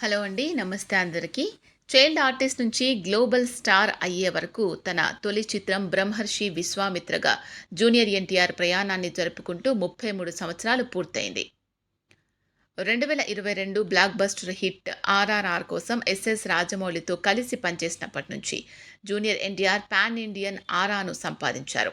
Hello అండి నమస్తే అందరికీ. చైల్డ్ ఆర్టిస్ట్ నుంచి గ్లోబల్ స్టార్ అయ్యే వరకు తన తొలి చిత్రం బ్రహ్మర్షి విశ్వామిత్రగా జూనియర్ ఎన్టీఆర్ ప్రయాణాన్ని జరుపుకుంటూ ముప్పై మూడు సంవత్సరాలు పూర్తయింది. రెండు వేల ఇరవై రెండు బ్లాక్ బస్టర్ హిట్ ఆర్ఆర్ఆర్ కోసం ఎస్ఎస్ రాజమౌళితో కలిసి పనిచేసినప్పటి నుంచి జూనియర్ ఎన్టీఆర్ పాన్ ఇండియన్ ఆరాను సంపాదించారు.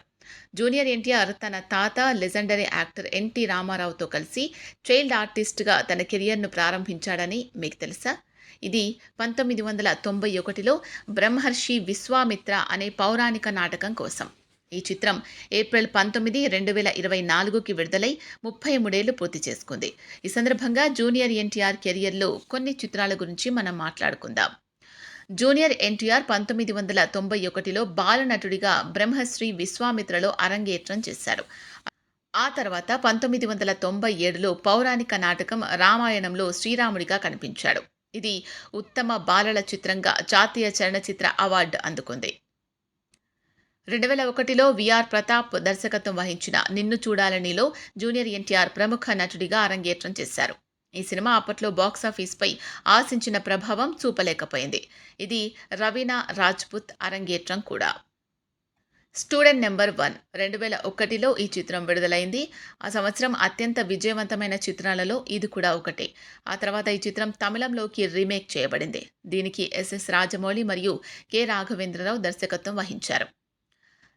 జూనియర్ ఎన్టీఆర్ తన తాత లెజెండరీ యాక్టర్ ఎన్టీ రామారావుతో కలిసి చైల్డ్ ఆర్టిస్ట్గా తన కెరియర్ను ప్రారంభించాడని మీకు తెలుసా? ఇది పంతొమ్మిది వందల తొంభై ఒకటిలో బ్రహ్మర్షి విశ్వామిత్ర అనే పౌరాణిక నాటకం కోసం. ఈ చిత్రం ఏప్రిల్ పంతొమ్మిది రెండు వేల ఇరవై నాలుగుకి విడుదలై ముప్పై మూడేళ్ళు పూర్తి చేసుకుంది. ఈ సందర్భంగా జూనియర్ ఎన్టీఆర్ కెరియర్లో కొన్ని చిత్రాల గురించి మనం మాట్లాడుకుందాం. జూనియర్ ఎన్టీఆర్ పంతొమ్మిది వందల తొంభై ఒకటిలో బాలనటుడిగా బ్రహ్మశ్రీ విశ్వామిత్రలో అరంగేట్రం చేశారు. ఆ తర్వాత పంతొమ్మిది వందల తొంభై ఏడులో పౌరాణిక నాటకం రామాయణంలో శ్రీరాముడిగా కనిపించాడు. ఇది ఉత్తమ బాలల చిత్రంగా జాతీయ చలనచిత్ర అవార్డు అందుకుంది. రెండు వేల ఒకటిలో విఆర్ ప్రతాప్ దర్శకత్వం వహించిన నిన్ను చూడాలనిలో జూనియర్ ఎన్టీఆర్ ప్రముఖ నటుడిగా అరంగేట్రం చేశారు. ఈ సినిమా అప్పట్లో బాక్సాఫీస్పై ఆశించిన ప్రభావం చూపలేకపోయింది. ఇది రవీనా రాజ్పుత్ అరంగేట్రం కూడా. Student number one. రెండు వేల ఒకటిలో ఈ చిత్రం విడుదలైంది. ఆ సంవత్సరం అత్యంత విజయవంతమైన చిత్రాలలో ఇది కూడా ఒకటి. ఆ తర్వాత ఈ చిత్రం తమిళంలోకి రీమేక్ చేయబడింది. దీనికి ఎస్ఎస్ రాజమౌళి మరియు కె రాఘవేంద్రరావు దర్శకత్వం వహించారు.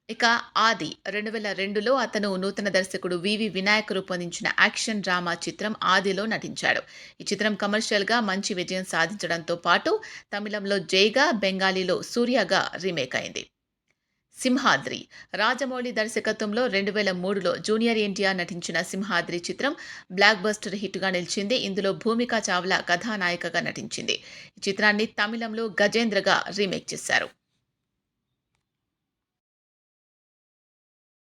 ఇక ఆది రెండు వేల రెండులో అతను నూతన దర్శకుడు వివి వినాయక్ రూపొందించిన యాక్షన్ డ్రామా చిత్రం ఆదిలో నటించాడు. ఈ చిత్రం కమర్షియల్గా మంచి విజయం సాధించడంతో పాటు తమిళంలో జైగా బెంగాలీలో సూర్యగా రీమేక్ అయింది. సింహాద్రి రాజమౌళి దర్శకత్వంలో రెండు వేల మూడులో జూనియర్ ఎన్టీఆర్ నటించిన సింహాద్రి చిత్రం బ్లాక్ బస్టర్ హిట్గా నిలిచింది. ఇందులో భూమికా చావ్లా కథానాయికగా నటించింది. ఈ చిత్రాన్ని తమిళంలో గజేంద్రగా రీమేక్ చేశారు.